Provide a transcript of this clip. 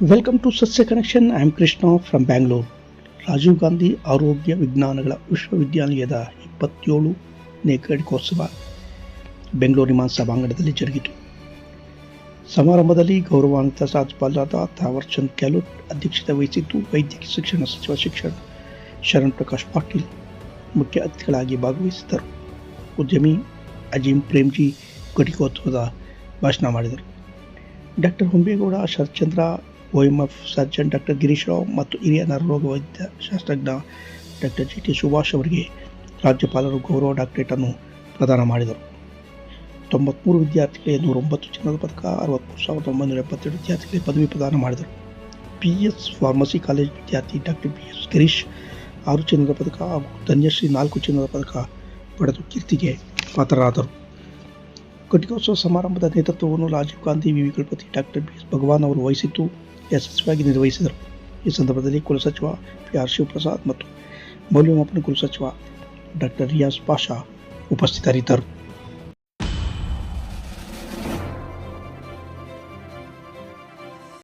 Welcome to ಸಸ್ಯ connection I am Krishna from Bangalore Rajiv Gandhi ಆರೋಗ್ಯ ವಿಜ್ಞಾನಗಳ ವಿಶ್ವವಿದ್ಯಾಲಯದ ಇಪ್ಪತ್ತೇಳನೇ ಘಟಿಕೋತ್ಸವ ಬೆಂಗಳೂರಿನ ಸಭಾಂಗಣದಲ್ಲಿ ಜರುಗಿತು ಸಮಾರಂಭದಲ್ಲಿ ಗೌರವಾನ್ವಿತ ರಾಜ್ಯಪಾಲರಾದ ಥಾವರ್ಚಂದ್ ಗೆಹ್ಲೋಟ್ ಅಧ್ಯಕ್ಷತೆ ವಹಿಸಿದ್ದು ವೈದ್ಯಕೀಯ ಶಿಕ್ಷಣ ಸಚಿವ ಶಿಕ್ಷಣ ಶರಣ್ ಪ್ರಕಾಶ್ ಪಾಟೀಲ್ ಮುಖ್ಯ ಅತಿಥಿಗಳಾಗಿ ಭಾಗವಹಿಸಿದ್ದರು ಉದ್ಯಮಿ ಅಜೀಂ ಪ್ರೇಮ್ಜಿ ಘಟಿಕೋತ್ಸವದ ಭಾಷಣ ಮಾಡಿದರು doctor Hombegowda Sharatchandra O M F surgeon doctor Girish Rao ಮತ್ತು ಹಿರಿಯ ನರರೋಗ ವೈದ್ಯ ಶಾಸ್ತ್ರಜ್ಞ ಡಾಕ್ಟರ್ ಜಿ ಟಿ ಸುಭಾಷ್ ಅವರಿಗೆ ರಾಜ್ಯಪಾಲರು ಗೌರವ ಡಾಕ್ಟರೇಟನ್ನು ಪ್ರದಾನ ಮಾಡಿದರು. ತೊಂಬತ್ಮೂರು ವಿದ್ಯಾರ್ಥಿಗಳಿಗೆ ನೂರೊಂಬತ್ತು ಚಿನ್ನದ ಪದಕ ಅರವತ್ತ್ಮೂರು ಸಾವಿರದ ಒಂಬೈನೂರ ಎಪ್ಪತ್ತೆರಡು ವಿದ್ಯಾರ್ಥಿಗಳಿಗೆ ಪದವಿ ಪ್ರದಾನ ಮಾಡಿದರು. ಪಿ ಎಸ್ ಫಾರ್ಮಸಿ ಕಾಲೇಜ್ ವಿದ್ಯಾರ್ಥಿ ಡಾಕ್ಟರ್ ಬಿ ಎಸ್ ಗಿರೀಶ್ ಆರು ಚಿನ್ನದ ಪದಕ ಹಾಗೂ ಧನ್ಯಶ್ರೀ ನಾಲ್ಕು ಚಿನ್ನದ ಪದಕ ಪಡೆದು ಕೀರ್ತಿಗೆ ಪಾತ್ರರಾದರು. ಘಟಿಕೋತ್ಸವ ಸಮಾರಂಭದ ನೇತೃತ್ವವನ್ನು ರಾಜೀವ್ ಗಾಂಧಿ, ವಿವಿ Ganapati, doctor B S Bhagwan ಅವರು ವಹಿಸಿದ್ದು ಯಶಸ್ವಿಯಾಗಿ ನಿರ್ವಹಿಸಿದರು ಈ ಸಂದರ್ಭದಲ್ಲಿ ಕುಲಸಚಿವ ಪಿ ಆರ್ ಶಿವಪ್ರಸಾದ್ ಮತ್ತು ಮೌಲ್ಯಮಾಪನ ಕುಲಸಚಿವ ಡಾಕ್ಟರ್ ರಿಯಾಜ್ ಪಾಷಾ ಉಪಸ್ಥಿತರಿದ್ದರು